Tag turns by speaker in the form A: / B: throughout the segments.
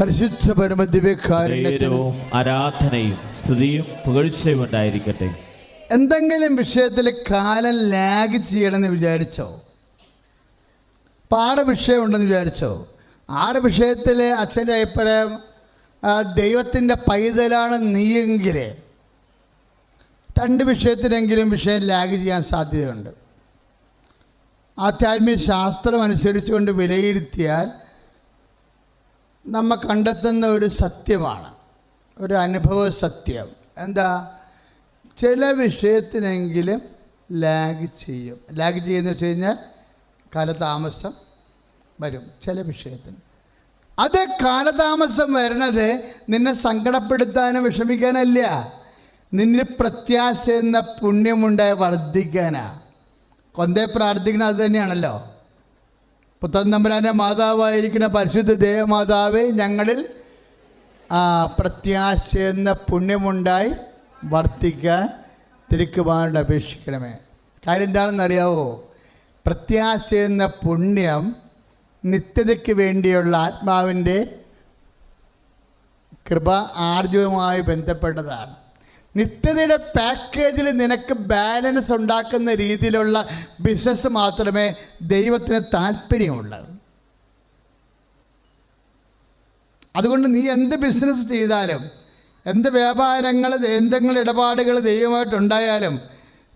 A: പരിശുദ്ധ പരമ
B: ധൈര്യവും ആരാധനയും സ്തുതിയും പുകഴ്ചയും ഉണ്ടായിരിക്കട്ടെ.
A: എന്തെങ്കിലും വിഷയത്തിൽ കാലം ലാഗ് ചെയ്യണമെന്ന് വിചാരിച്ചോ? പാറ വിഷയമുണ്ടെന്ന് വിചാരിച്ചോ? ആറ് വിഷയത്തിൽ അച്ഛന്റെ അഭിപ്രായം ദൈവത്തിന്റെ പൈതലാണ് നീയെങ്കിൽ രണ്ട് വിഷയത്തിനെങ്കിലും വിഷയം ലാഗ് ചെയ്യാൻ സാധ്യതയുണ്ട്. ആധ്യാത്മിക ശാസ്ത്രം അനുസരിച്ചുകൊണ്ട് വിലയിരുത്തിയാൽ നമ്മ കണ്ടെത്തുന്ന ഒരു സത്യമാണ്. ഒരു അനുഭവ സത്യം. എന്താ? ചില വിഷയത്തിനെങ്കിലും ലാഗ് ചെയ്യും. ലാഗ് ചെയ്യുന്ന വെച്ച് കഴിഞ്ഞാൽ കാലതാമസം വരും ചില വിഷയത്തിന്. അത് കാലതാമസം വരണത് നിന്നെ സങ്കടപ്പെടുത്താനും വിഷമിക്കാനല്ല. നിന്നിൽ പ്രത്യാശ എന്ന പുണ്യമുണ്ടായി വർദ്ധിക്കാനാ. കൊന്തേ പ്രാർത്ഥിക്കുന്നത് അത് തന്നെയാണല്ലോ. പുത്തൻ തമ്പുരാന്റെ മാതാവായിരിക്കുന്ന പരിശുദ്ധ ദേവമാതാവ് ഞങ്ങളിൽ പ്രത്യാശ എന്ന പുണ്യമുണ്ടായി വർത്തിക്കാൻ തിരുക്കുമാരോട് അപേക്ഷിക്കണമേ. കാര്യം എന്താണെന്നറിയാവോ? പ്രത്യാശ എന്ന പുണ്യം നിത്യതയ്ക്ക് വേണ്ടിയുള്ള ആത്മാവിന്റെ കൃപ ആർജവുമായി ബന്ധപ്പെട്ടതാണ്. നിത്യതയുടെ പാക്കേജിൽ നിനക്ക് ബാലൻസ് ഉണ്ടാക്കുന്ന രീതിയിലുള്ള ബിസിനസ് മാത്രമേ ദൈവത്തിന് താല്പര്യമുള്ളൂ. അതുകൊണ്ട് നീ എന്ത് ബിസിനസ് ചെയ്താലും എന്ത് വ്യാപാരങ്ങൾ എന്തെങ്കിലും ഇടപാടുകൾ ദൈവമായിട്ടുണ്ടായാലും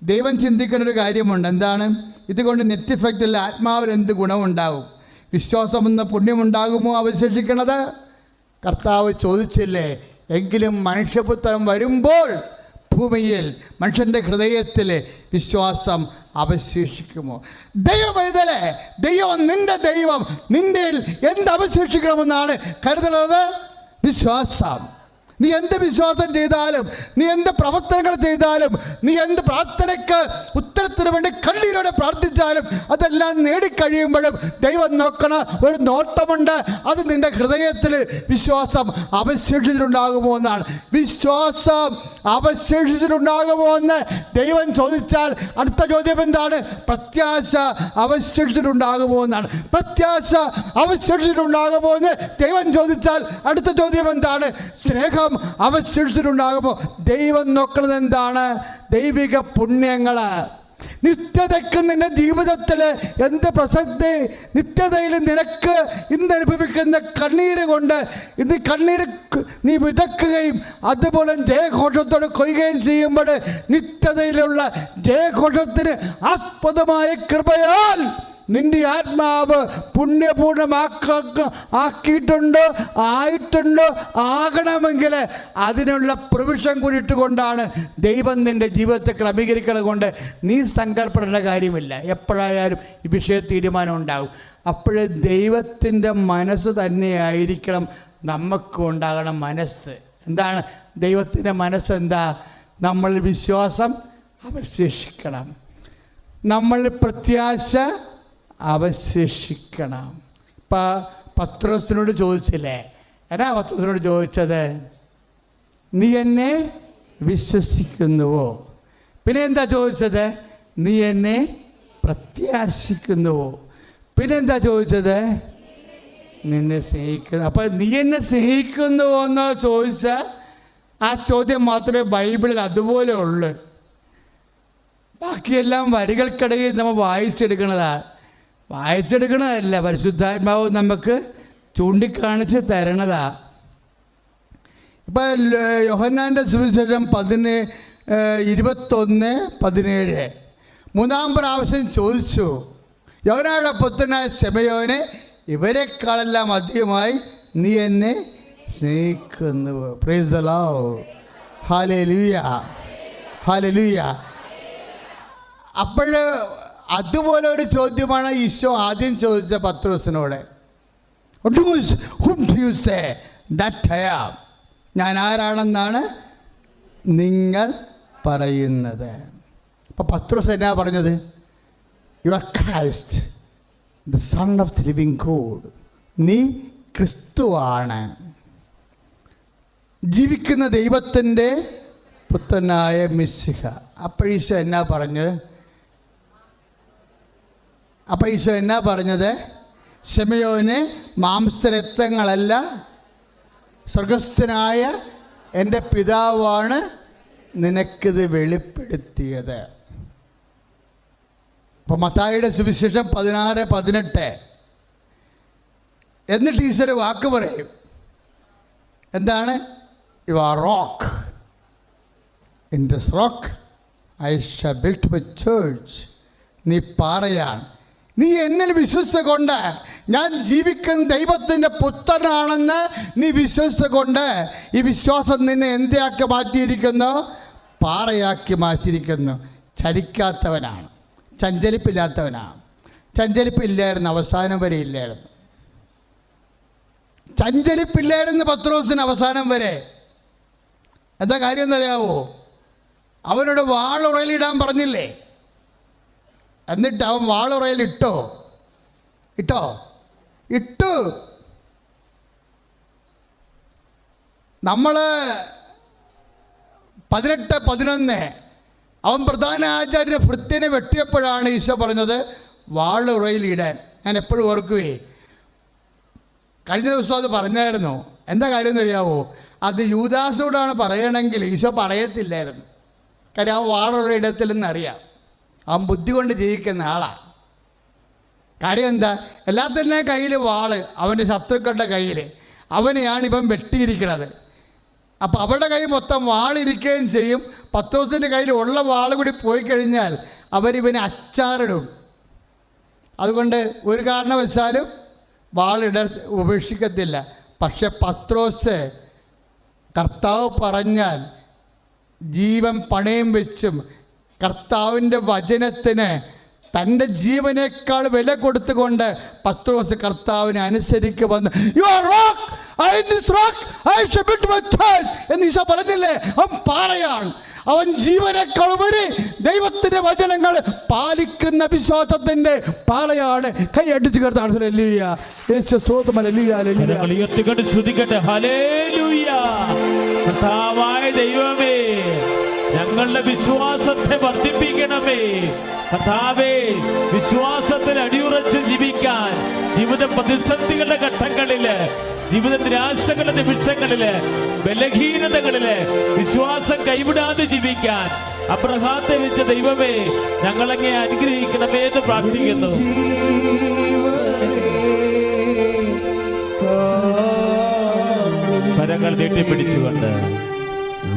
A: ദൈവം ചിന്തിക്കുന്ന ഒരു കാര്യമുണ്ട്. എന്താണ്? ഇതുകൊണ്ട് നെറ്റ് ഇഫക്റ്റിൽ ആത്മാവിന് എന്ത് ഗുണമുണ്ടാവും? വിശ്വാസമെന്ന പുണ്യമുണ്ടാകുമോ അവശേഷിക്കണത്? കർത്താവ് ചോദിച്ചില്ലേ എങ്കിലും മനുഷ്യപുത്രൻ വരുമ്പോൾ ഭൂമിയിൽ മനുഷ്യന്റെ ഹൃദയത്തിൽ വിശ്വാസം അവശേഷിക്കുമോ? ദൈവമൈതലേ ദൈവം നിന്റെ ദൈവം നിന്റെ എന്ത് അവശേഷിക്കണമെന്നാണ് കരുതുന്നത് വിശ്വാസം. നീ എന്ത് വിശ്വാസം ചെയ്താലും നീ എന്ത് പ്രവർത്തനങ്ങൾ ചെയ്താലും നീ എന്ത് പ്രാർത്ഥനയ്ക്ക് ഉത്തരത്തിന് വേണ്ടി കണ്ണീരോടെ പ്രാർത്ഥിച്ചാലും അതെല്ലാം നേടിക്കഴിയുമ്പോഴും ദൈവം നോക്കണ ഒരു നോട്ടമുണ്ട്. അത് നിന്റെ ഹൃദയത്തിൽ വിശ്വാസം അവശേഷിച്ചിട്ടുണ്ടാകുമോ എന്നാണ്. വിശ്വാസം അവശേഷിച്ചിട്ടുണ്ടാകുമോ എന്ന് ദൈവം ചോദിച്ചാൽ അടുത്ത ചോദ്യം എന്താണ്? പ്രത്യാശ അവശേഷിച്ചിട്ടുണ്ടാകുമോ എന്നാണ്. പ്രത്യാശ അവശേഷിച്ചിട്ടുണ്ടാകുമോ എന്ന് ദൈവം ചോദിച്ചാൽ അടുത്ത ചോദ്യം എന്താണ്? സ്നേഹം അവശേഷിച്ചിട്ടുണ്ടാകുമോ ദൈവം നോക്കുന്നത് എന്താണ്? ദൈവിക പുണ്യങ്ങൾ നിത്യതയ്ക്ക് നിന്റെ ജീവിതത്തിൽ എന്ത് പ്രസക്തി? നിത്യതയിൽ നിനക്ക് ഇന്ന് അനുഭവിക്കുന്ന കണ്ണീര് കൊണ്ട് ഇന്ന് കണ്ണീര് നീ വിതക്കുകയും അതുപോലെ ജയഘോഷത്തോട് കൊയ്യുകയും ചെയ്യുമ്പോൾ നിത്യതയിലുള്ള ജയഘോഷത്തിന് ആസ്പദമായ കൃപയാൽ നിന്റെ ആത്മാവ് പുണ്യപൂർണമാക്ക ആക്കിയിട്ടുണ്ട് ആയിട്ടുണ്ട് ആകണമെങ്കിൽ അതിനുള്ള പ്രവിഷം കൊണ്ടാണ് ദൈവം നിന്റെ ജീവിതത്തെ ക്രമീകരിക്കുന്നത് കൊണ്ട് നീ സങ്കല്പപ്പെടേണ്ട കാര്യമില്ല. എപ്പോഴായാലും ഈ വിഷയ തീരുമാനം ഉണ്ടാകും അപ്പോഴേ ദൈവത്തിന്റെ മനസ്സ് തന്നെയായിരിക്കണം നമുക്ക് ഉണ്ടാകണം മനസ്സ്. എന്താണ്? ദൈവത്തിന്റെ മനസ്സെന്താ നമ്മൾ വിശ്വാസം അവശേഷിക്കണം. നമ്മൾ പ്രത്യാശ അവശേഷിക്കണം. ഇപ്പം പത്രോസിനോട് ചോദിച്ചില്ലേ? എന്നാ പത്രോസിനോട് ചോദിച്ചത്? നീ എന്നെ വിശ്വസിക്കുന്നുവോ? പിന്നെ എന്താ ചോദിച്ചത്? നീ എന്നെ പ്രത്യാശിക്കുന്നുവോ? പിന്നെ എന്താ ചോദിച്ചത്? നിന്നെ സ്നേഹിക്കുന്നു. അപ്പം നീ എന്നെ സ്നേഹിക്കുന്നുവോ എന്ന് ചോദിച്ച ആ ചോദ്യം മാത്രമേ ബൈബിളിൽ അതുപോലെ ഉള്ളൂ. ബാക്കിയെല്ലാം വരികൾക്കിടയിൽ നമ്മൾ വായിച്ചെടുക്കണതാ വായിച്ചെടുക്കണതല്ല പരിശുദ്ധാത്മാവ് നമുക്ക് ചൂണ്ടിക്കാണിച്ച് തരണതാ. ഇപ്പൊ യോഹന്നാന്റെ സുവിശേഷം പതിനേ ഇരുപത്തൊന്ന് പതിനേഴ്. മൂന്നാം പ്രാവശ്യം ചോദിച്ചു യോനായുടെ പുത്രനായ ശമയോനെ ഇവരെക്കാളെല്ലാം അധികമായി നീ എന്നെ സ്നേഹിക്കുന്നു. പ്രൈസ് ലോ ഹാലേ ലൂയ ഹാലേ അപ്പോൾ അതുപോലെ ഒരു ചോദ്യമാണ് ഈശോ ആദ്യം ചോദിച്ച പത്രോസിനോട്. ഞാൻ ആരാണെന്നാണ് നിങ്ങൾ പറയുന്നത്. അപ്പോൾ പത്രോസ് എന്നാ പറഞ്ഞത്? You are Christ the son of the living God നീ ക്രിസ്തുവാണ്. ജീവിക്കുന്ന ദൈവത്തിന്റെ പുത്രനായ മിസ്സിഹ അപ്പോഴീശോ എന്നാ പറഞ്ഞത്? അപ്പോൾ ഈശോ എന്നാ പറഞ്ഞത്? ക്ഷമയോന് മാംസരക്തങ്ങളല്ല സ്വർഗസ്ഥനായ എന്റെ പിതാവാണ് നിനക്കിത് വെളിപ്പെടുത്തിയത്. അപ്പം മത്തായിയുടെ സുവിശേഷം പതിനാറ് പതിനെട്ട്. എന്നിട്ട് ഈശ്വര വാക്ക് പറയും. എന്താണ്? You are rock in this rock I shall built my church നീ പാറയാണ്. നീ എന്നിൽ വിശ്വസിച്ചുകൊണ്ട് ഞാൻ ജീവിക്കുന്ന ദൈവത്തിന്റെ പുത്രനാണെന്ന് നീ വിശ്വസിച്ചുകൊണ്ട് ഈ വിശ്വാസം നിന്നെ എന്തിയാക്കി മാറ്റിയിരിക്കുന്നു? പാറയാക്കി മാറ്റിയിരിക്കുന്നു. ചലിക്കാത്തവനാണ്. ചഞ്ചലിപ്പില്ലാത്തവനാണ്. ചഞ്ചലിപ്പില്ലായിരുന്നു അവസാനം വരെ ഇല്ലായിരുന്നു. ചഞ്ചലിപ്പില്ലായിരുന്നു പത്രോസിന് അവസാനം വരെ. എന്താ കാര്യം എന്നറിയാവോ? അവനോട് വാളുറയിലിടാൻ പറഞ്ഞില്ലേ? എന്നിട്ട് അവൻ വാളുറയിൽ ഇട്ടോ? ഇട്ടോ? ഇട്ടു. നമ്മൾ പതിനെട്ട് പതിനൊന്ന്. അവൻ പ്രധാന ആചാര്യ ഭൃത്യനെ വെട്ടിയപ്പോഴാണ് ഈശോ പറഞ്ഞത് വാളുറയിൽ ഇടാൻ. ഞാൻ എപ്പോഴും ഓർക്കുകയെ. കഴിഞ്ഞ ദിവസം അത് പറഞ്ഞായിരുന്നു. എന്താ കാര്യം എന്നറിയാവോ? അത് യൂദാസിനോടാണ് പറയണമെങ്കിൽ ഈശോ പറയത്തില്ലായിരുന്നു. കാര്യം ആ വാളുറയിടത്തിൽ ഇടത്തിൽ നിന്നറിയാം അവൻ ബുദ്ധി കൊണ്ട് ജീവിക്കുന്ന ആളാണ് കാര്യം എന്താ? എല്ലാത്തിന്റെ കയ്യിൽ വാൾ അവന്റെ ശത്രുക്കളുടെ കയ്യിൽ അവനെയാണ് ഇവൻ വെട്ടിയിരിക്കുന്നത്. അപ്പോൾ അവരുടെ കയ്യിൽ മൊത്തം വാളിരിക്കുകയും ചെയ്യും. പത്ത് ദിവസത്തിന്റെ കയ്യിൽ ഉള്ള വാൾ കൂടി പോയി കഴിഞ്ഞാൽ അവരിവനെ അച്ചാറിടും. അതുകൊണ്ട് ഒരു കാരണവശാലും വാളിട ഉപേക്ഷിക്കത്തില്ല. പക്ഷെ പത്രോസ് കർത്താവ് പറഞ്ഞാൽ ജീവൻ പണയം വെച്ചും കർത്താവിന്റെ വചനത്തിന് തന്റെ ജീവനേക്കാൾ വില കൊടുത്തുകൊണ്ട് പത്ത് ദിവസം കർത്താവിനെ അനുസരിക്കുമെന്ന് you are rock I this rock I എന്ന് ഈശോ പറഞ്ഞില്ലേ? അവൻ പാറയാണ്. അവൻ ജീവനേക്കാൾ ഉപരി ദൈവത്തിന്റെ വചനങ്ങൾ പാലിക്കുന്ന വിശ്വാസത്തിന്റെ പാറയാണ്. കൈയടിച്ച് കയർത്താണ് ലെല്ലിയ യേശു സോതമ ലെല്ലിയ ലെല്ലിയ
B: കർത്താവായ ദൈവമേ ഞങ്ങളുടെ വിശ്വാസത്തെ വർദ്ധിപ്പിക്കണമേ. കഥാവേ വിശ്വാസത്തിൽ അടിയുറച്ച് ജീവിക്കാൻ ജീവിത പ്രതിസന്ധികളുടെ ഘട്ടങ്ങളിൽ ജീവിത നിരാശകളുടെ നിമിഷങ്ങളിൽ ബലഹീനതകളിൽ വിശ്വാസം കൈവിടാതെ ജീവിക്കാൻ അപ്രഹാത്തെ വെച്ച ദൈവമേ ഞങ്ങളങ്ങെ അനുഗ്രഹിക്കണമേ എന്ന് പ്രാർത്ഥിക്കുന്നു. കരങ്ങൾ നീട്ടിപ്പിടിച്ചുകൊണ്ട്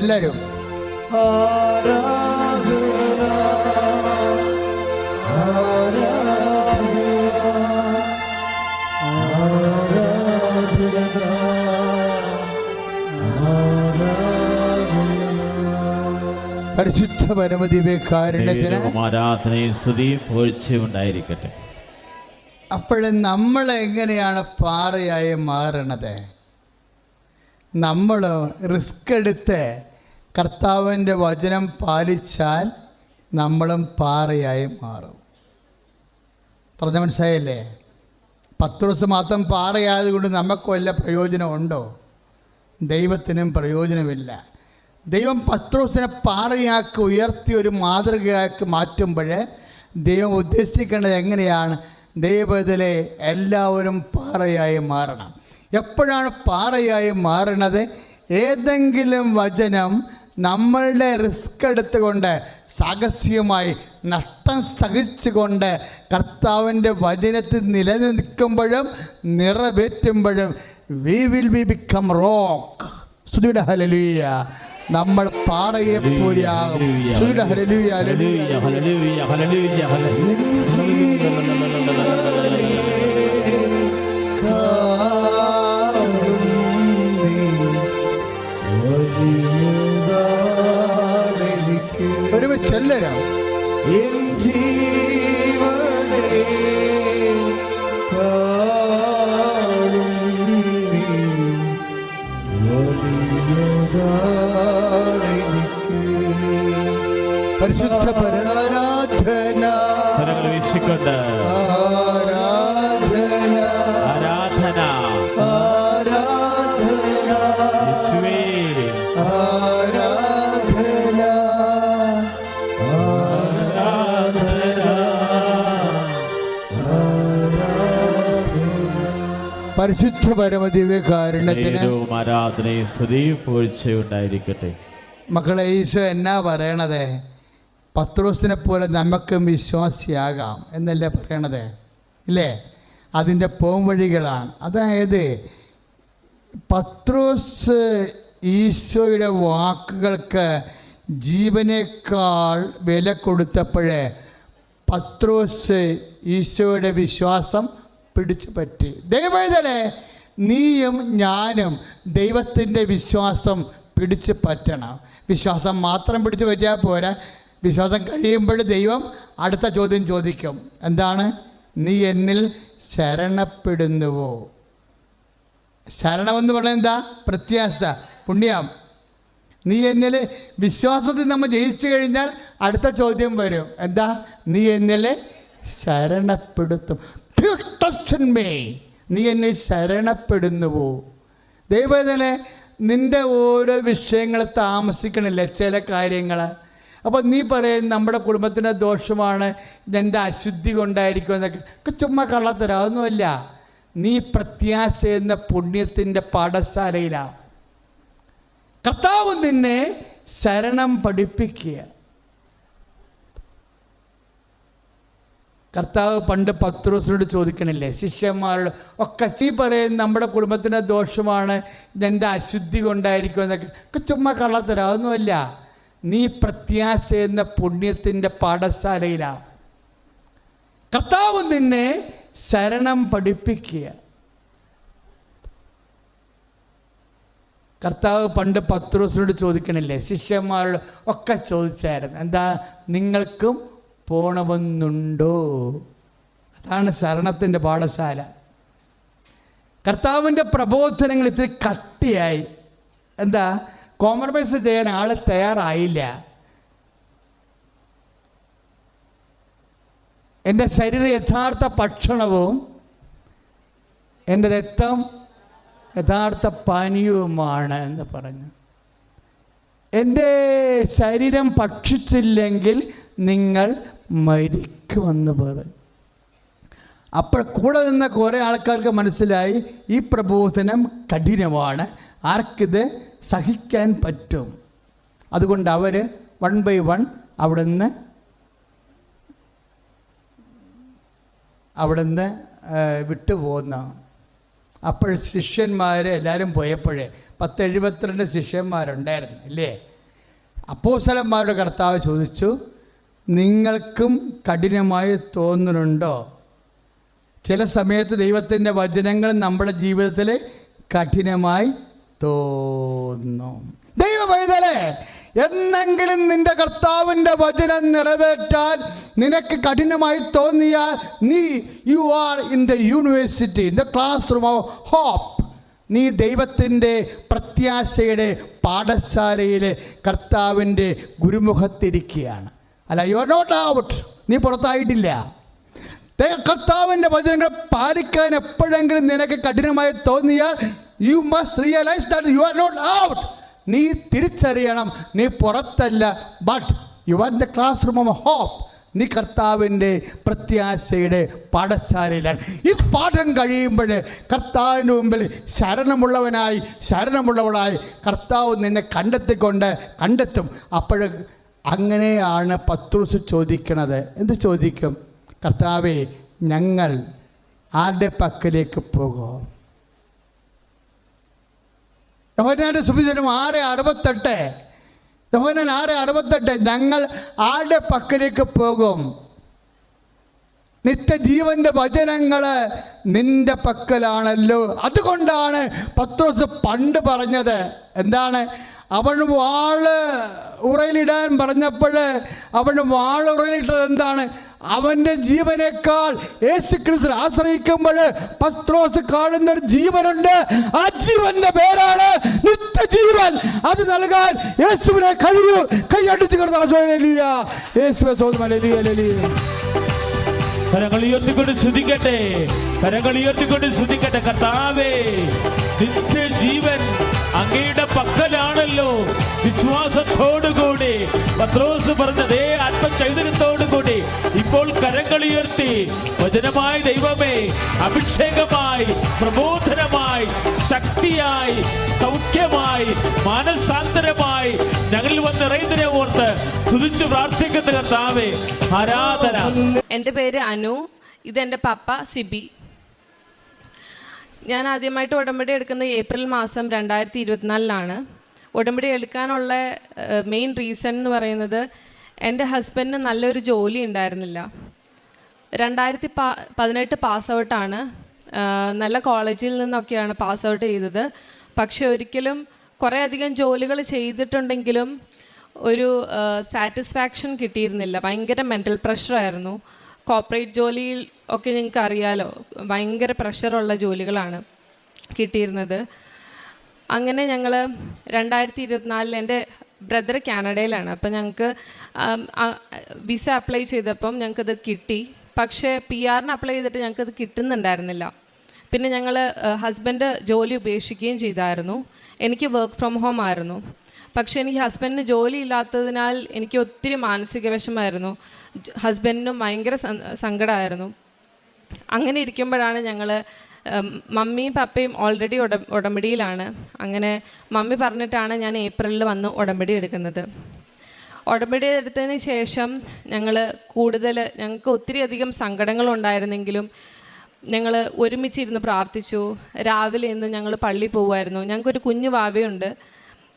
A: എല്ലാവരും പരിശുദ്ധ
B: ഉണ്ടായിരിക്കട്ടെ.
A: അപ്പോഴും നമ്മൾ എങ്ങനെയാണ് പാറയായി മാറണത്? നമ്മൾ റിസ്ക് എടുത്ത് കർത്താവിന്റെ വചനം പാലിച്ചാൽ നമ്മളും പാറയായി മാറും. പറഞ്ഞ മനസ്സിലായല്ലേ? പത്ത് ദിവസം മാത്രം പാറയായതുകൊണ്ട് നമുക്ക് വല്ല പ്രയോജനമുണ്ടോ? ദൈവത്തിനും പ്രയോജനമില്ല. ദൈവം പത്രോസിനെ പാറയാക്കി ഉയർത്തി ഒരു മാതൃകയാക്കി മാറ്റുമ്പോൾ ദൈവം ഉദ്ദേശിക്കേണ്ടത് എങ്ങനെയാണ്? ദൈവത്തിലെ എല്ലാവരും പാറയായി മാറണം. എപ്പോഴാണ് പാറയായി മാറണത്? ഏതെങ്കിലും വചനം നമ്മളുടെ റിസ്ക് എടുത്തുകൊണ്ട് സാഹസ്യമായി നഷ്ടം സഹിച്ചുകൊണ്ട് കർത്താവിന്റെ വചനത്തിൽ നിലനിൽക്കുമ്പോഴും നിറവേറ്റുമ്പോഴും we will be become rock സുധിയുടെ ഹലലൂയ നമ്മൾ പാറയെ പോലെയാകും. സുധിയുടെ ഹലലൂയ ഹലലൂയ
B: ഹല്ലേലൂയ, ഹല്ലേലൂയ, എല്ലാവരും പരിശുദ്ധ പരാരാധന വീശിക്കൊണ്ട്
A: പരിശുദ്ധ പരമദിവ്യകാരുണ്യത്തിന്
B: ആരാധനയും സ്തുതിയും ഉണ്ടായിരിക്കട്ടെ.
A: മക്കളെ ഈശോ എന്നാ പറയണത്? പത്രോസിനെ പോലെ നമുക്കും വിശ്വാസിയാകാം എന്നല്ലേ പറയണത്? ഇല്ലേ? അതിന്റെ പോംവഴികളാണ്. അതായത് പത്രോസ് ഈശോയുടെ വാക്കുകൾക്ക് ജീവനേക്കാൾ വില കൊടുത്തപ്പോഴേ പത്രോസ് ഈശോയുടെ വിശ്വാസം പിടിച്ചു പറ്റി ദൈവവേദനെ നീയും ഞാനും ദൈവത്തിന്റെ വിശ്വാസം പിടിച്ചു പറ്റണം വിശ്വാസം മാത്രം പിടിച്ചു പറ്റിയാൽ പോരാ. വിശ്വാസം കഴിയുമ്പോൾ ദൈവം അടുത്ത ചോദ്യം ചോദിക്കും. എന്താണ്? നീ എന്നിൽ ശരണപ്പെടുന്നുവോ? ശരണമെന്ന് പറയുന്നത് എന്താ? പ്രത്യാശ. പുണ്യം. നീ എന്നിൽ വിശ്വാസത്തിൽ നമ്മൾ ജയിച്ചു കഴിഞ്ഞാൽ അടുത്ത ചോദ്യം വരും. എന്താ? നീ എന്നിൽ ശരണപ്പെടുത്തും. മേ നീ എന്നെ ശരണപ്പെടുന്നുവോ? ദൈവത്തിനെ നിന്റെ ഓരോ വിഷയങ്ങൾ താമസിക്കണില്ല? ചില കാര്യങ്ങൾ അപ്പോൾ നീ പറയും നമ്മുടെ കുടുംബത്തിന്റെ ദോഷമാണ് എന്റെ അശുദ്ധി കൊണ്ടായിരിക്കും എന്നൊക്കെ. ചുമ്മാ കള്ളത്തരം അതൊന്നുമല്ല. നീ പ്രത്യാശ എന്ന പുണ്യത്തിന്റെ പാഠശാലയിലാണ് കർത്താവ് നിന്നെ ശരണം പഠിപ്പിക്കുക. കർത്താവ് പണ്ട് പത്രോസിനോട് ചോദിക്കണില്ലേ ശിഷ്യന്മാരോട് ഒക്കെ ചീ പറയും നമ്മുടെ കുടുംബത്തിന്റെ ദോഷമാണ് ഇതെന്റെ അശുദ്ധി കൊണ്ടായിരിക്കും എന്നൊക്കെ. ഒക്കെ ചുമ്മാ കള്ളത്തരം നീ പ്രത്യാശ എന്ന പുണ്യത്തിന്റെ പാഠശാലയിലാണ് കർത്താവ് നിന്നെ ശരണം പഠിപ്പിക്കുക. കർത്താവ് പണ്ട് പത്രോസിനോട് ചോദിക്കണില്ലേ ശിഷ്യന്മാരോട് ഒക്കെ ചോദിച്ചായിരുന്നു. എന്താ നിങ്ങൾക്കും പോണമെന്നുണ്ടോ അതാണ് ശരണത്തിന്റെ പാഠശാല. കർത്താവിന്റെ പ്രബോധനങ്ങൾ ഇത്തിരി കട്ടിയായി. എന്താ? കോംപ്രമൈസ് ചെയ്യാൻ ആൾ തയ്യാറായില്ല. എന്റെ ശരീര യഥാർത്ഥ ഭക്ഷണവും എന്റെ രക്തം യഥാർത്ഥ പാനീയവുമാണ് എന്ന് പറഞ്ഞു. എന്റെ ശരീരം ഭക്ഷിച്ചില്ലെങ്കിൽ നിങ്ങൾ മരിക്കുമെന്ന് പറയും അപ്പോൾ കൂടെ നിന്ന കുറേ ആൾക്കാർക്ക് മനസ്സിലായി ഈ പ്രബോധനം കഠിനമാണ്. ആർക്കിത് സഹിക്കാൻ പറ്റും. അതുകൊണ്ട് അവർ വൺ ബൈ വൺ അവിടുന്ന് അവിടുന്ന് വിട്ടുപോകുന്ന അപ്പോൾ ശിഷ്യന്മാർ എല്ലാവരും പോയപ്പോഴേ പത്ത് എഴുപത്തിരണ്ട് ശിഷ്യന്മാരുണ്ടായിരുന്നു ഇല്ലേ? അപ്പോസലന്മാരുടെ കർത്താവ് ചോദിച്ചു നിങ്ങൾക്കും കഠിനമായി തോന്നുന്നുണ്ടോ ചില സമയത്ത് ദൈവത്തിന്റെ വചനങ്ങൾ നമ്മുടെ ജീവിതത്തിൽ കഠിനമായി തോന്നും. ദൈവ പൈതലേ എന്നെങ്കിലും നിന്റെ കർത്താവിന്റെ വചനം നിറവേറ്റാൻ നിനക്ക് കഠിനമായി തോന്നിയാൽ നീ you are in the university in the classroom of hope നീ ദൈവത്തിന്റെ പ്രത്യാശയുടെ പാഠശാലയിൽ കർത്താവിന്റെ ഗുരുമുഖത്തിരിക്കുകയാണ്. അല്ല യു ആർ നോട്ട് ഔട്ട് നീ പുറത്തായിട്ടില്ല. കർത്താവിന്റെ വചനങ്ങൾ പാലിക്കാൻ എപ്പോഴെങ്കിലും നിനക്ക് കഠിനമായി തോന്നിയാൽ you must realise that you are not out നീ തിരിച്ചറിയണം. നീ പുറത്തല്ല. But you are the classroom of hope നീ കർത്താവിന്റെ പ്രത്യാശയുടെ പാഠശാലയിലാണ്. ഈ പാഠം കഴിയുമ്പോൾ കർത്താവിന് മുമ്പിൽ ശരണമുള്ളവനായി ശരണമുള്ളവളായി കർത്താവ് നിന്നെ കണ്ടെത്തിക്കൊണ്ട് കണ്ടെത്തും. അപ്പോൾ അങ്ങനെയാണ് പത്രൂസ് ചോദിക്കണത്. എന്ത് ചോദിക്കും? കർത്താവെ ഞങ്ങൾ ആരുടെ പക്കലേക്ക് പോകും? യോഹനാന്റെ സുവിശേഷം ആറ് അറുപത്തെട്ട്. യോഹനൻ ആറ് അറുപത്തെട്ട്. ഞങ്ങൾ ആരുടെ പക്കലേക്ക് പോകും? നിത്യജീവന്റെ വചനങ്ങൾ നിന്റെ പക്കലാണല്ലോ. അതുകൊണ്ടാണ് പത്രോസ് പണ്ട് പറഞ്ഞത്. എന്താണ്? അവൻ വാൾ ഉറയിലിടാൻ പറഞ്ഞപ്പോൾ അവൻ വാൾ ഉറയിലിട്ടത് എന്താണ്? അവന്റെ ജീവനേക്കാൾ യേശു ക്രിസ്തു ആശ്രയിക്കുമ്പോൾ പത്രോസ് കാണുന്ന ഒരു ജീവനുണ്ട്. ആ ജീവന്റെ പേരാണ് നിത്യജീവൻ. അത് നൽകാൻ യേശുവിനെ കഴിഞ്ഞു കൈയടിച്ചു കിടന്ന യേശുവെ സോദമലിയ
B: കരങ്ങൾ ഉയർത്തിക്കൊണ്ട് ശ്രദ്ധിക്കട്ടെ കരങ്ങൾ ഉയർത്തിക്കൊണ്ട് ശ്രദ്ധിക്കട്ടെ കർത്താവേ നിത്യജീവൻ അങ്ങയുടെ പക്കലാണല്ലോ വിശ്വാസത്തോടുകൂടി. പത്രോസ് പറഞ്ഞതേ ആത്മചൈതന്യത്തോടുകൂടി ഇപ്പോൾ കരങ്ങളുയർത്തി വചനമായ ദൈവമേ അഭിഷേകമായി പ്രബോധനമായി ശക്തിയായി സൗഖ്യമായി മാനസാന്തരമായി ഞങ്ങളിൽ വന്ന് നിറയുന്നതിനെ ഓർത്ത് സ്തുതിച്ചു പ്രാർത്ഥിക്കുന്ന കർത്താവേ ആരാധന.
C: എന്റെ പേര് അനു ഇതെന്റെ പപ്പ സിബി. ഞാൻ ആദ്യമായിട്ട് ഉടമ്പടി എടുക്കുന്നത് ഏപ്രിൽ മാസം രണ്ടായിരത്തി ഇരുപത്തിനാലിലാണ് ഉടമ്പടി എടുക്കാനുള്ള മെയിൻ റീസൺ എന്ന് പറയുന്നത് എന്റെ ഹസ്ബൻഡിന് നല്ലൊരു ജോലി ഉണ്ടായിരുന്നില്ല. രണ്ടായിരത്തി പാ പതിനെട്ട് പാസ് ഔട്ടാണ് നല്ല കോളേജിൽ നിന്നൊക്കെയാണ് പാസ് ഔട്ട് ചെയ്തത്. പക്ഷെ ഒരിക്കലും കുറേ അധികം ജോലികൾ ചെയ്തിട്ടുണ്ടെങ്കിലും ഒരു സാറ്റിസ്ഫാക്ഷൻ കിട്ടിയിരുന്നില്ല. ഭയങ്കര മെന്റൽ പ്രഷറായിരുന്നു കോർപ്പറേറ്റ് ജോലിയിൽ ഒക്കെ നിങ്ങൾക്ക് അറിയാലോ ഭയങ്കര പ്രഷറുള്ള ജോലികളാണ് കിട്ടിയിരുന്നത്. അങ്ങനെ ഞങ്ങൾ രണ്ടായിരത്തി ഇരുപത്തിനാലിൽ എന്റെ ബ്രദർ കാനഡയിലാണ്. അപ്പം ഞങ്ങൾക്ക് വിസ അപ്ലൈ ചെയ്തപ്പം ഞങ്ങൾക്കത് കിട്ടി. പക്ഷേ പി ആറിന് അപ്ലൈ ചെയ്തിട്ട് ഞങ്ങൾക്കത് കിട്ടുന്നുണ്ടായിരുന്നില്ല. പിന്നെ ഞങ്ങൾ ഹസ്ബൻഡ് ജോലി ഉപേക്ഷിക്കുകയും ചെയ്തായിരുന്നു. എനിക്ക് വർക്ക് ഫ്രം ഹോം ആയിരുന്നു. പക്ഷേ എനിക്ക് ഹസ്ബൻഡിന് ജോലി ഇല്ലാത്തതിനാൽ എനിക്ക് ഒത്തിരി മാനസിക വിഷമായിരുന്നു ഹസ്ബൻഡിനും ഭയങ്കര സങ്കടമായിരുന്നു അങ്ങനെ ഇരിക്കുമ്പോഴാണ് ഞങ്ങൾ മമ്മിയും പപ്പയും ഓൾറെഡി ഉട ഉടമ്പടിയിലാണ്. അങ്ങനെ മമ്മി പറഞ്ഞിട്ടാണ് ഞാൻ ഏപ്രിലിൽ വന്ന് ഉടമ്പടി എടുക്കുന്നത്. ഉടമ്പടി എടുത്തതിന് ശേഷം ഞങ്ങൾ കൂടുതൽ ഞങ്ങൾക്ക് ഒത്തിരി അധികം സങ്കടങ്ങളുണ്ടായിരുന്നെങ്കിലും ഞങ്ങൾ ഒരുമിച്ചിരുന്ന് പ്രാർത്ഥിച്ചു. രാവിലെ ഇന്ന് ഞങ്ങൾ പള്ളി പോകുമായിരുന്നു ഞങ്ങൾക്കൊരു കുഞ്ഞു വാവയുണ്ട്.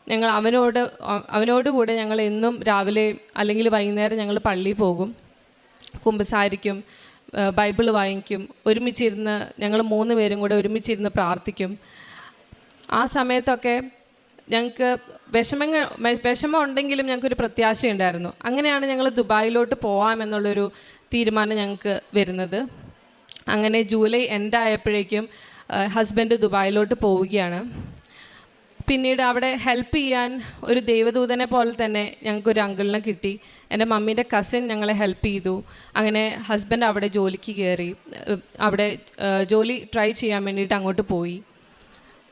C: ഞങ്ങൾ അവനോട് അവനോട് കൂടെ ഞങ്ങൾ എന്നും രാവിലെ അല്ലെങ്കിൽ വൈകുന്നേരം ഞങ്ങൾ പള്ളിയിൽ പോകും. കുമ്പസാരിക്കും ബൈബിൾ വാങ്ങിക്കും ഒരുമിച്ചിരുന്ന് ഞങ്ങൾ മൂന്ന് പേരും കൂടെ ഒരുമിച്ചിരുന്ന് പ്രാർത്ഥിക്കും. ആ സമയത്തൊക്കെ ഞങ്ങൾക്ക് വിഷമങ്ങൾ വിഷമം ഉണ്ടെങ്കിലും ഞങ്ങൾക്കൊരു പ്രത്യാശയുണ്ടായിരുന്നു അങ്ങനെയാണ് ഞങ്ങൾ ദുബായിലോട്ട് പോകാമെന്നുള്ളൊരു തീരുമാനം ഞങ്ങൾക്ക് വരുന്നത്. അങ്ങനെ ജൂലൈ എൻഡ് ആയപ്പോഴേക്കും ഹസ്ബൻഡ് ദുബായിലോട്ട് പോവുകയാണ്. പിന്നീട് അവിടെ ഹെൽപ്പ് ചെയ്യാൻ ഒരു ദൈവദൂതനെ പോലെ തന്നെ ഞങ്ങൾക്കൊരു അങ്കിളിനെ കിട്ടി. എന്റെ മമ്മീന്റെ കസിൻ ഞങ്ങളെ ഹെൽപ്പ് ചെയ്തു. അങ്ങനെ ഹസ്ബൻഡ് അവിടെ ജോലിക്ക് കയറി. അവിടെ ജോലി ട്രൈ ചെയ്യാൻ വേണ്ടിയിട്ട് അങ്ങോട്ട് പോയി.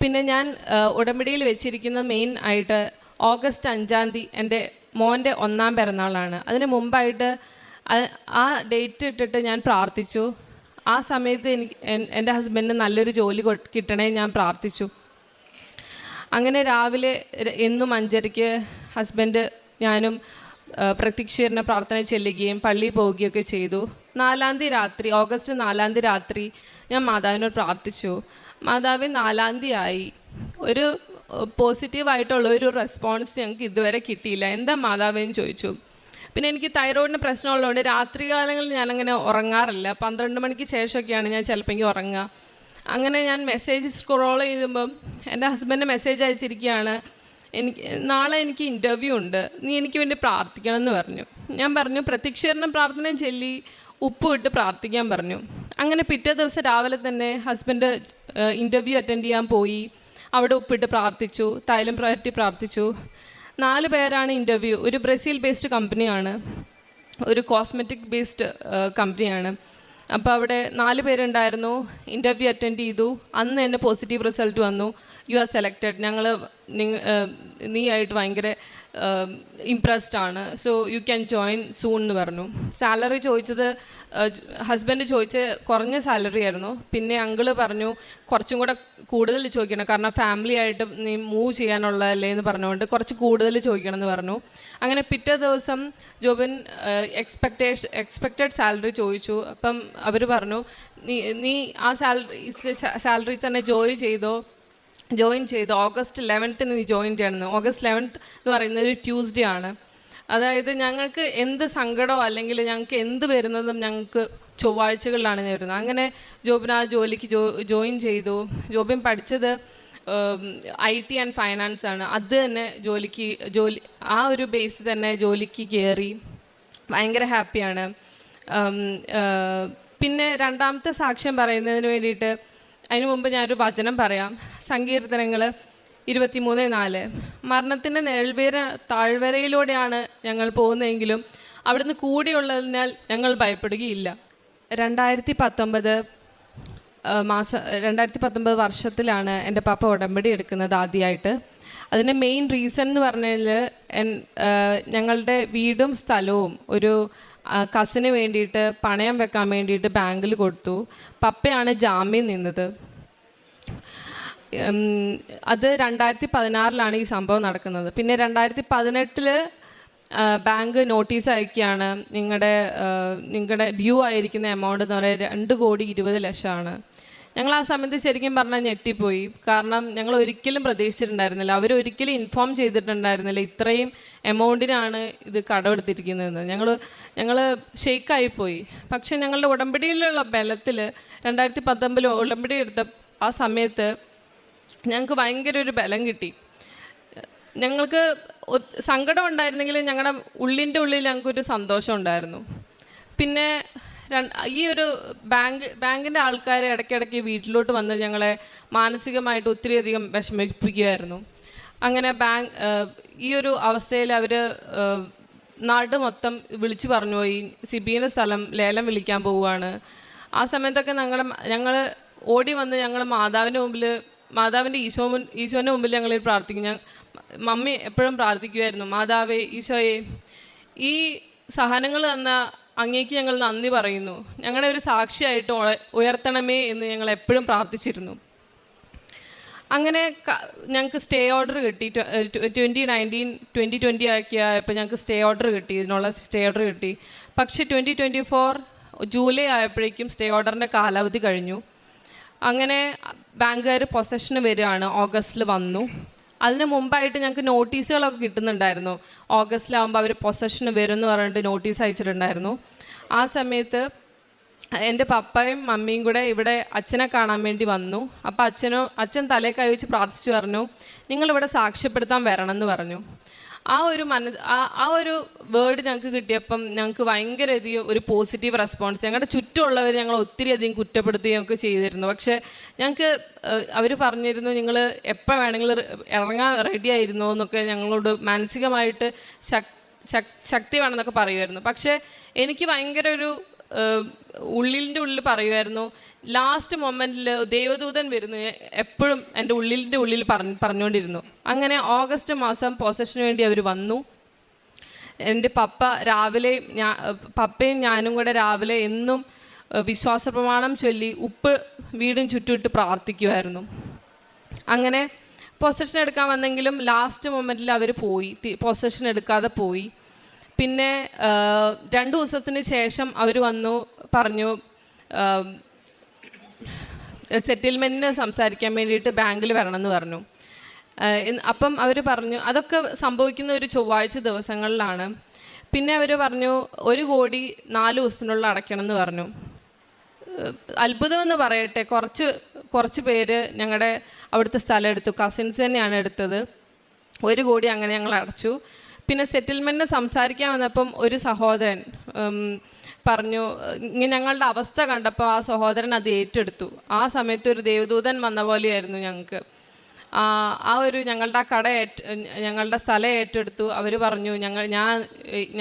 C: പിന്നെ ഞാൻ ഉടമ്പടിയിൽ വെച്ചിരിക്കുന്ന മെയിൻ ആയിട്ട് ഓഗസ്റ്റ് അഞ്ചാം തീയതി എന്റെ മോന്റെ ഒന്നാം പിറന്നാളാണ്. അതിന് മുമ്പായിട്ട് ആ ഡേറ്റ് ഇട്ടിട്ട് ഞാൻ പ്രാർത്ഥിച്ചു. ആ സമയത്ത് എനിക്ക് എൻ- എന്റെ ഹസ്ബൻഡിന് നല്ലൊരു ജോലി കിട്ടണേ ഞാൻ പ്രാർത്ഥിച്ചു. അങ്ങനെ രാവിലെ എന്നും അഞ്ചരയ്ക്ക് ഹസ്ബൻഡ് ഞാനും പ്രത്യക്ഷീരണ പ്രാർത്ഥന ചെല്ലുകയും പള്ളിയിൽ പോവുകയൊക്കെ ചെയ്തു. നാലാം തീയതി രാത്രി ഓഗസ്റ്റ് നാലാം തീയതി രാത്രി ഞാൻ മാതാവിനോട് പ്രാർത്ഥിച്ചു. മാതാവ് നാലാം തീയതി ആയി. ഒരു പോസിറ്റീവായിട്ടുള്ള ഒരു റെസ്പോൺസ് ഞങ്ങൾക്ക് ഇതുവരെ കിട്ടിയില്ല. എന്താ മാതാവെന്ന് ചോദിച്ചു. പിന്നെ എനിക്ക് തൈറോയിഡിന് പ്രശ്നമുള്ളതുകൊണ്ട് രാത്രി കാലങ്ങളിൽ ഞാനങ്ങനെ ഉറങ്ങാറില്ല. പന്ത്രണ്ട് മണിക്ക് ശേഷമൊക്കെയാണ് ഞാൻ ചിലപ്പോൾ ഉറങ്ങുക. അങ്ങനെ ഞാൻ മെസ്സേജ് സ്ക്രോൾ ചെയ്യുമ്പം എന്റെ ഹസ്ബൻഡ് മെസ്സേജ് അയച്ചിരിക്കുകയാണ് എനിക്ക് നാളെ എനിക്ക് ഇന്റർവ്യൂ ഉണ്ട് നീ എനിക്ക് വേണ്ടി പ്രാർത്ഥിക്കണം എന്ന് പറഞ്ഞു. ഞാൻ പറഞ്ഞു പ്രത്യക്ഷീകരണം പ്രാർത്ഥന ചൊല്ലി ഉപ്പ് ഇട്ട് പ്രാർത്ഥിക്കാൻ പറഞ്ഞു. അങ്ങനെ പിറ്റേ ദിവസം രാവിലെ തന്നെ ഹസ്ബൻഡ് ഇന്റർവ്യൂ അറ്റൻഡ് ചെയ്യാൻ പോയി. അവിടെ ഉപ്പിട്ട് പ്രാർത്ഥിച്ചു തൈലം പ്രാർത്ഥി പ്രാർത്ഥിച്ചു. നാല് പേരാണ് ഇന്റർവ്യൂ ഒരു ബ്രസീൽ ബേസ്ഡ് കമ്പനിയാണ് ഒരു കോസ്മെറ്റിക് ബേസ്ഡ് കമ്പനിയാണ് അപ്പോൾ അവിടെ നാല് പേരുണ്ടായിരുന്നു. ഇന്റർവ്യൂ അറ്റൻഡ് ചെയ്തു. അന്ന് തന്നെ പോസിറ്റീവ് റിസൾട്ട് വന്നു. യു ആർ സെലക്റ്റഡ് ഞങ്ങൾ നീ ആയിട്ട് ഭയങ്കര ഇംപ്രസ്ഡ് ആണ്. So you can join soon എന്ന് പറഞ്ഞു. സാലറി ചോദിച്ചത് ഹസ്ബൻഡ് ചോദിച്ച കുറഞ്ഞ സാലറി ആയിരുന്നു. പിന്നെ അങ്കിൾ പറഞ്ഞു കുറച്ചും കൂടെ കൂടുതൽ ചോദിക്കണം. കാരണം ഫാമിലി ആയിട്ട് നീ മൂവ് ചെയ്യാനുള്ളതല്ലേ എന്ന് പറഞ്ഞുകൊണ്ട് കുറച്ച് കൂടുതൽ ചോദിക്കണം എന്ന് പറഞ്ഞു. അങ്ങനെ പിറ്റേ ദിവസം ജോബിൻ എക്സ്പെക്ടേഷൻ എക്സ്പെക്റ്റഡ് സാലറി ചോദിച്ചു. അപ്പം അവർ പറഞ്ഞു നീ നീ ആ സാലറി സാലറി തന്നെ ജോലി ചെയ്തോ? ജോയിൻ ചെയ്ത് ഓഗസ്റ്റ് ലെവൻത്തിന് നീ ജോയിൻ ചെയ്യണമെന്ന് ഓഗസ്റ്റ് ലെവൻത്ത് എന്ന് പറയുന്നത് ഒരു ട്യൂസ്ഡേ ആണ്. അതായത് ഞങ്ങൾക്ക് എന്ത് സങ്കടമോ അല്ലെങ്കിൽ ഞങ്ങൾക്ക് എന്ത് വരുന്നതും ഞങ്ങൾക്ക് ചൊവ്വാഴ്ചകളിലാണ് വരുന്നത്. അങ്ങനെ ജോബിന് ആ ജോലിക്ക് ജോ ജോയിൻ ചെയ്തു. ജോബിൻ പഠിച്ചത് ഐ ടി ആൻഡ് ഫൈനാൻസ് ആണ്. അത് തന്നെ ജോലിക്ക് ജോലി ആ ഒരു ബേസ് തന്നെ ജോലിക്ക് കയറി ഭയങ്കര ഹാപ്പിയാണ് പിന്നെ രണ്ടാമത്തെ സാക്ഷ്യം പറയുന്നതിന് വേണ്ടിയിട്ട് അതിനു മുമ്പ് ഞാനൊരു വചനം പറയാം. സങ്കീർത്തനങ്ങൾ ഇരുപത്തിമൂന്ന് നാല്. മരണത്തിന്റെ നിഴൽവേര താഴ്വരയിലൂടെയാണ് ഞങ്ങൾ പോകുന്നതെങ്കിലും അവിടുന്ന് കൂടിയുള്ളതിനാൽ ഞങ്ങൾ ഭയപ്പെടുകയില്ല. രണ്ടായിരത്തി പത്തൊമ്പത് മാസ രണ്ടായിരത്തി പത്തൊമ്പത് വർഷത്തിലാണ് എന്റെ പാപ്പ ഉടമ്പടി എടുക്കുന്നത് ആദ്യമായിട്ട് അതിന്റെ മെയിൻ റീസൺ എന്ന് പറഞ്ഞാൽ ഞങ്ങളുടെ വീടും സ്ഥലവും ഒരു കസിന് വേണ്ടിയിട്ട് പണയം വെക്കാൻ വേണ്ടിയിട്ട് ബാങ്കിൽ കൊടുത്തു. പപ്പയാണ് ജാമ്യം നിന്നത്. അത് രണ്ടായിരത്തി പതിനാറിലാണ് ഈ സംഭവം നടക്കുന്നത്. പിന്നെ രണ്ടായിരത്തി പതിനെട്ടിൽ ബാങ്ക് നോട്ടീസ് അയക്കുകയാണ്. നിങ്ങളുടെ നിങ്ങളുടെ ഡ്യൂ ആയിരിക്കുന്ന എമൗണ്ട് എന്ന് പറയുന്നത് രണ്ട് കോടി ഇരുപത് ലക്ഷമാണ്. ഞങ്ങൾ ആ സമയത്ത് ശരിക്കും പറഞ്ഞാൽ ഞെട്ടിപ്പോയി. കാരണം ഞങ്ങൾ ഒരിക്കലും പ്രതീക്ഷിച്ചിട്ടുണ്ടായിരുന്നില്ല. അവർ ഒരിക്കലും ഇൻഫോം ചെയ്തിട്ടുണ്ടായിരുന്നില്ല ഇത്രയും എമൗണ്ടിനാണ് ഇത് കടമെടുത്തിരിക്കുന്നതെന്ന്. ഞങ്ങൾ ഞങ്ങൾ ഷെയ്ക്കായിപ്പോയി. പക്ഷേ ഞങ്ങളുടെ ഉടമ്പടിയിലുള്ള ബലത്തിൽ രണ്ടായിരത്തി പത്തൊമ്പതിൽ ഉടമ്പടി എടുത്ത ആ സമയത്ത് ഞങ്ങൾക്ക് ഭയങ്കര ഒരു ബലം കിട്ടി. ഞങ്ങൾക്ക് സങ്കടം ഉണ്ടായിരുന്നെങ്കിലും ഞങ്ങളുടെ ഉള്ളിന്റെ ഉള്ളിൽ ഞങ്ങൾക്കൊരു സന്തോഷം ഉണ്ടായിരുന്നു. പിന്നെ ഈ ഒരു ബാങ്ക് ബാങ്കിന്റെ ആൾക്കാർ ഇടയ്ക്കിടയ്ക്ക് വീട്ടിലോട്ട് വന്ന് ഞങ്ങളെ മാനസികമായിട്ട് ഒത്തിരിയധികം വിഷമിപ്പിക്കുമായിരുന്നു അങ്ങനെ ബാങ്ക് ഈ ഒരു അവസ്ഥയിൽ അവർ നാട് മൊത്തം വിളിച്ചു പറഞ്ഞു പോയി സിബിയുടെ സ്ഥലം ലേലം വിളിക്കാൻ പോവുകയാണ്. ആ സമയത്തൊക്കെ ഞങ്ങൾ ഞങ്ങൾ ഓടി വന്ന് ഞങ്ങൾ മാതാവിന്റെ മുമ്പിൽ മാതാവിന്റെ ഈശോ മുൻ ഈശോന്റെ മുമ്പിൽ ഞങ്ങൾ പ്രാർത്ഥിക്കും. ഞാൻ മമ്മി എപ്പോഴും പ്രാർത്ഥിക്കുമായിരുന്നു മാതാവേ ഈശോയെ ഈ സഹനങ്ങൾ തന്ന അങ്ങേക്ക് ഞങ്ങൾ നന്ദി പറയുന്നു. ഞങ്ങളെ ഒരു സാക്ഷിയായിട്ട് ഉയ- ഉയർത്തണമേ എന്ന് ഞങ്ങൾ എപ്പോഴും പ്രാർത്ഥിച്ചിരുന്നു. അങ്ങനെ ഞങ്ങൾക്ക് സ്റ്റേ ഓർഡർ കിട്ടി. ട്വന്റി നയന്റീൻ ട്വന്റി ട്വന്റി ആക്കിയപ്പോൾ ഞങ്ങൾക്ക് സ്റ്റേ ഓർഡർ കിട്ടി. ഇതിനുള്ള സ്റ്റേ ഓർഡർ കിട്ടി. പക്ഷേ ട്വന്റി ട്വന്റി ഫോർ ജൂലൈ ആയപ്പോഴേക്കും സ്റ്റേ ഓർഡറിന്റെ കാലാവധി കഴിഞ്ഞു. അങ്ങനെ ബാങ്കുകാർ പൊസഷന് വരികയാണ്. ഓഗസ്റ്റിൽ വന്നു. അതിന് മുമ്പായിട്ട് ഞങ്ങൾക്ക് നോട്ടീസുകളൊക്കെ കിട്ടുന്നുണ്ടായിരുന്നു. ഓഗസ്റ്റിലാവുമ്പോൾ അവർ പൊസഷന് വരും എന്ന് പറഞ്ഞിട്ട് നോട്ടീസ് അയച്ചിട്ടുണ്ടായിരുന്നു. ആ സമയത്ത് എന്റെ പപ്പയും മമ്മിയും കൂടെ ഇവിടെ അച്ഛനെ കാണാൻ വേണ്ടി വന്നു. അപ്പോൾ അച്ഛനോ അച്ഛൻ തലേ കൈ വെച്ച് പ്രാർത്ഥിച്ചു പറഞ്ഞു നിങ്ങളിവിടെ സാക്ഷ്യപ്പെടുത്താൻ വരണം എന്ന് പറഞ്ഞു. ആ ഒരു മന ആ ഒരു വേർഡ് ഞങ്ങൾക്ക് കിട്ടിയപ്പം ഞങ്ങൾക്ക് ഭയങ്കര അധികം ഒരു പോസിറ്റീവ് റെസ്പോൺസ് ഞങ്ങളുടെ ചുറ്റുമുള്ളവർ ഞങ്ങൾ ഒത്തിരി അധികം കുറ്റപ്പെടുത്തുകയും ഒക്കെ ചെയ്തിരുന്നു. പക്ഷേ ഞങ്ങൾക്ക് അവർ പറഞ്ഞിരുന്നു നിങ്ങൾ എപ്പോൾ വേണമെങ്കിലും ഇറങ്ങാൻ റെഡി ആയിരുന്നു എന്നൊക്കെ ഞങ്ങളോട് മാനസികമായിട്ട് ശക്തി ശക് ശക്തി വേണമെന്നൊക്കെ പറയുമായിരുന്നു. പക്ഷേ എനിക്ക് ഭയങ്കര ഒരു ഏഹ് ഉള്ളിന്റെ ഉള്ളിൽ പറയുമായിരുന്നു ലാസ്റ്റ് മൊമെന്റിൽ ദേവദൂതൻ വരുന്നു എപ്പോഴും എന്റെ ഉള്ളിലിന്റെ ഉള്ളിൽ പറഞ്ഞ് പറഞ്ഞുകൊണ്ടിരുന്നു. അങ്ങനെ ഓഗസ്റ്റ് മാസം പൊസഷന് വേണ്ടി അവർ വന്നു. എന്റെ പപ്പ രാവിലെ ഞാ പപ്പയും ഞാനും കൂടെ രാവിലെ എന്നും വിശ്വാസ പ്രമാണം ചൊല്ലി ഉപ്പ് വീടും ചുറ്റുമിട്ട് പ്രാർത്ഥിക്കുമായിരുന്നു. അങ്ങനെ പൊസഷൻ എടുക്കാൻ വന്നെങ്കിലും ലാസ്റ്റ് മൊമെന്റിൽ അവർ പോയി പൊസഷൻ എടുക്കാതെ പോയി. പിന്നെ രണ്ടു ദിവസത്തിന് ശേഷം അവർ വന്നു പറഞ്ഞു സെറ്റിൽമെന്റിന് സംസാരിക്കാൻ വേണ്ടിയിട്ട് ബാങ്കിൽ വരണമെന്ന് പറഞ്ഞു. അപ്പം അവർ പറഞ്ഞു അതൊക്കെ സംഭവിക്കുന്ന ഒരു ചൊവ്വാഴ്ച ദിവസങ്ങളിലാണ്. പിന്നെ അവർ പറഞ്ഞു ഒരു കോടി നാല് ദിവസത്തിനുള്ള അടയ്ക്കണം എന്ന് പറഞ്ഞു. അത്ഭുതമെന്ന് പറയട്ടെ കുറച്ച് കുറച്ച് പേര് ഞങ്ങളുടെ അവിടുത്തെ സ്ഥലം എടുത്തു കസിൻസ് തന്നെയാണ് എടുത്തത്. ഒരു കോടി അങ്ങനെ ഞങ്ങൾ അടച്ചു. പിന്നെ സെറ്റിൽമെന്റിന് സംസാരിക്കാൻ വന്നപ്പം ഒരു സഹോദരൻ പറഞ്ഞു ഞങ്ങളുടെ അവസ്ഥ കണ്ടപ്പോൾ ആ സഹോദരൻ അത് ഏറ്റെടുത്തു. ആ സമയത്ത് ഒരു ദേവദൂതൻ വന്ന പോലെയായിരുന്നു ഞങ്ങൾക്ക്. ആ ഒരു ഞങ്ങളുടെ ആ കട ഞങ്ങളുടെ സ്ഥലം ഏറ്റെടുത്തു. അവർ പറഞ്ഞു ഞങ്ങൾ ഞാൻ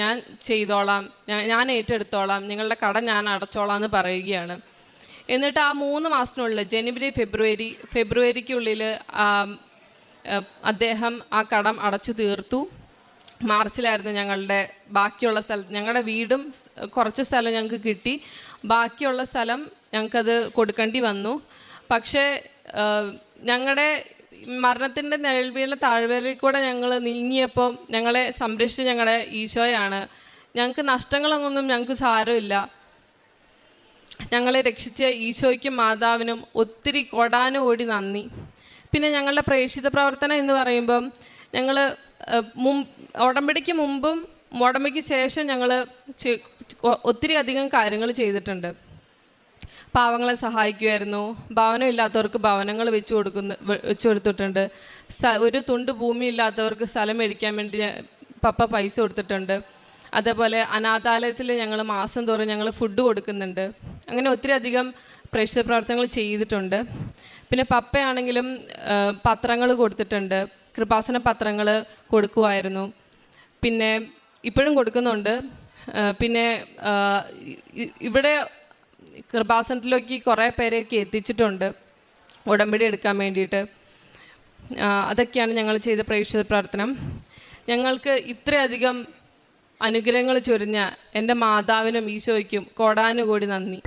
C: ഞാൻ ചെയ്തോളാം ഞാൻ ഏറ്റെടുത്തോളാം നിങ്ങളുടെ കട ഞാൻ അടച്ചോളാം എന്ന് പറയുകയാണ്. എന്നിട്ട് ആ മൂന്ന് മാസത്തിനുള്ളിൽ ജനുവരി ഫെബ്രുവരി ഫെബ്രുവരിക്കുള്ളിൽ അദ്ദേഹം ആ കടം അടച്ചു തീർത്തു. മാർച്ചിലായിരുന്നു ഞങ്ങളുടെ ബാക്കിയുള്ള സ്ഥലം ഞങ്ങളുടെ വീടും കുറച്ച് സ്ഥലം ഞങ്ങൾക്ക് കിട്ടി. ബാക്കിയുള്ള സ്ഥലം ഞങ്ങൾക്കത് കൊടുക്കേണ്ടി വന്നു. പക്ഷേ ഞങ്ങളുടെ മരണത്തിന്റെ നിഴൽവീണ താഴ്വരയിൽ കൂടെ ഞങ്ങൾ നീങ്ങിയപ്പോൾ ഞങ്ങളെ സംരക്ഷിച്ച ഞങ്ങളുടെ ഈശോയാണ്. ഞങ്ങൾക്ക് നഷ്ടങ്ങളൊന്നും ഞങ്ങൾക്ക് സാരമില്ല. ഞങ്ങളെ രക്ഷിച്ച ഈശോയ്ക്കും മാതാവിനും ഒത്തിരി കൊടാനുകൂടി നന്ദി. പിന്നെ ഞങ്ങളുടെ പ്രേക്ഷിത പ്രവർത്തനം എന്ന് പറയുമ്പം ഞങ്ങൾ ഉടമ്പടിക്ക് മുമ്പും ഉടമ്പടിക്ക് ശേഷം ഞങ്ങൾ ഒത്തിരി അധികം കാര്യങ്ങൾ ചെയ്തിട്ടുണ്ട്. പാവങ്ങളെ സഹായിക്കുമായിരുന്നു ഭവനം ഇല്ലാത്തവർക്ക് ഭവനങ്ങൾ വെച്ച് കൊടുക്കുന്ന വെച്ചു കൊടുത്തിട്ടുണ്ട്. ഒരു തുണ്ട് ഭൂമി ഇല്ലാത്തവർക്ക് സ്ഥലം മേടിക്കാൻ വേണ്ടി പപ്പ പൈസ കൊടുത്തിട്ടുണ്ട്. അതേപോലെ അനാഥാലയത്തിൽ ഞങ്ങൾ മാസം തോറും ഞങ്ങൾ ഫുഡ് കൊടുക്കുന്നുണ്ട്. അങ്ങനെ ഒത്തിരി അധികം പ്രേക്ഷിത പ്രവർത്തനങ്ങൾ ചെയ്തിട്ടുണ്ട്. പിന്നെ പപ്പയാണെങ്കിലും പത്രങ്ങൾ കൊടുത്തിട്ടുണ്ട്. കൃപാസന പത്രങ്ങൾ കൊടുക്കുമായിരുന്നു പിന്നെ ഇപ്പോഴും കൊടുക്കുന്നുണ്ട്. പിന്നെ ഇവിടെ കൃപാസനത്തിലേക്ക് കുറേ പേരെയൊക്കെ എത്തിച്ചിട്ടുണ്ട്. ഉടമ്പടി എടുക്കാൻ വേണ്ടിയിട്ട്. അതൊക്കെയാണ് ഞങ്ങൾ ചെയ്ത പ്രേക്ഷിത പ്രാർത്ഥന ഞങ്ങൾക്ക് ഇത്രയധികം അനുഗ്രഹങ്ങൾ ചൊരിഞ്ഞ എന്റെ മാതാവിനും ഈശോയ്ക്കും കോടാനുകൂടി നന്ദി.